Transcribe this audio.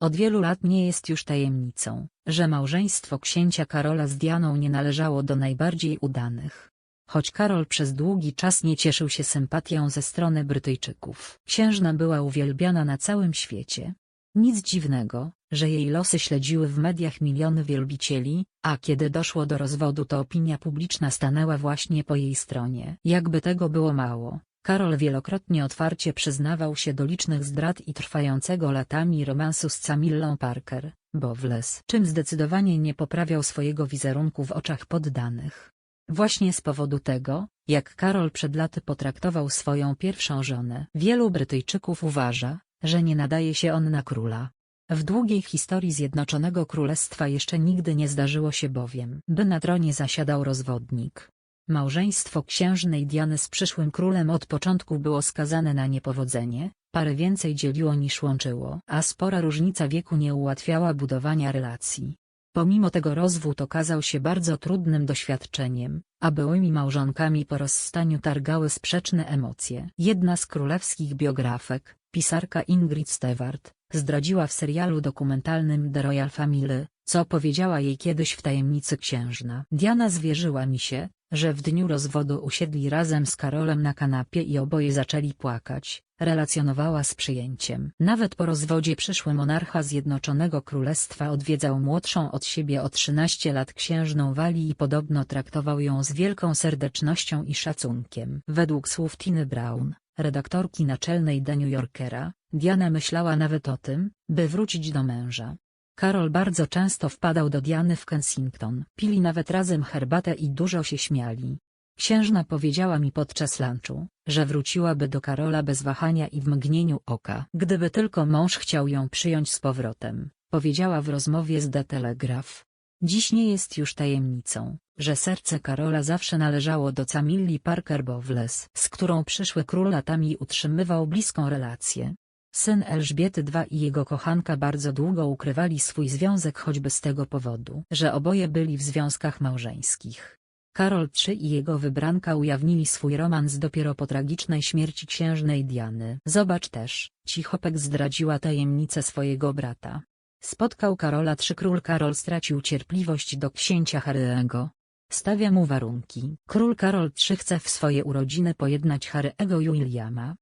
Od wielu lat nie jest już tajemnicą, że małżeństwo księcia Karola z Dianą nie należało do najbardziej udanych. Choć Karol przez długi czas nie cieszył się sympatią ze strony Brytyjczyków, księżna była uwielbiana na całym świecie. Nic dziwnego, że jej losy śledziły w mediach miliony wielbicieli, a kiedy doszło do rozwodu to opinia publiczna stanęła właśnie po jej stronie. Jakby tego było mało, Karol wielokrotnie otwarcie przyznawał się do licznych zdrad i trwającego latami romansu z Camillą Parker, Bowles, czym zdecydowanie nie poprawiał swojego wizerunku w oczach poddanych. Właśnie z powodu tego, jak Karol przed laty potraktował swoją pierwszą żonę. Wielu Brytyjczyków uważa, że nie nadaje się on na króla. W długiej historii Zjednoczonego Królestwa jeszcze nigdy nie zdarzyło się bowiem, by na tronie zasiadał rozwodnik. Małżeństwo księżnej Diany z przyszłym królem od początku było skazane na niepowodzenie, parę więcej dzieliło niż łączyło, a spora różnica wieku nie ułatwiała budowania relacji. Pomimo tego rozwód okazał się bardzo trudnym doświadczeniem, a byłymi małżonkami po rozstaniu targały sprzeczne emocje. Jedna z królewskich biografek, pisarka Ingrid Stewart, zdradziła w serialu dokumentalnym The Royal Family, co powiedziała jej kiedyś w tajemnicy księżna. Diana zwierzyła mi się, że w dniu rozwodu usiedli razem z Karolem na kanapie i oboje zaczęli płakać, relacjonowała z przyjęciem. Nawet po rozwodzie przyszły monarcha Zjednoczonego Królestwa odwiedzał młodszą od siebie o 13 lat księżną Walii i podobno traktował ją z wielką serdecznością i szacunkiem. Według słów Tiny Brown, redaktorki naczelnej The New Yorkera, Diana myślała nawet o tym, by wrócić do męża. Karol bardzo często wpadał do Diany w Kensington. Pili nawet razem herbatę i dużo się śmiali. Księżna powiedziała mi podczas lunchu, że wróciłaby do Karola bez wahania i w mgnieniu oka. Gdyby tylko mąż chciał ją przyjąć z powrotem, powiedziała w rozmowie z The Telegraph. Dziś nie jest już tajemnicą, że serce Karola zawsze należało do Camilli Parker Bowles, z którą przyszły król latami utrzymywał bliską relację. Syn Elżbiety II i jego kochanka bardzo długo ukrywali swój związek choćby z tego powodu, że oboje byli w związkach małżeńskich. Karol III i jego wybranka ujawnili swój romans dopiero po tragicznej śmierci księżnej Diany. Zobacz też, Cichopek zdradziła tajemnicę swojego brata. Spotkał Karola III król Karol stracił cierpliwość do księcia Harry'ego. Stawia mu warunki. Król Karol III chce w swoje urodziny pojednać Harry'ego i Williama,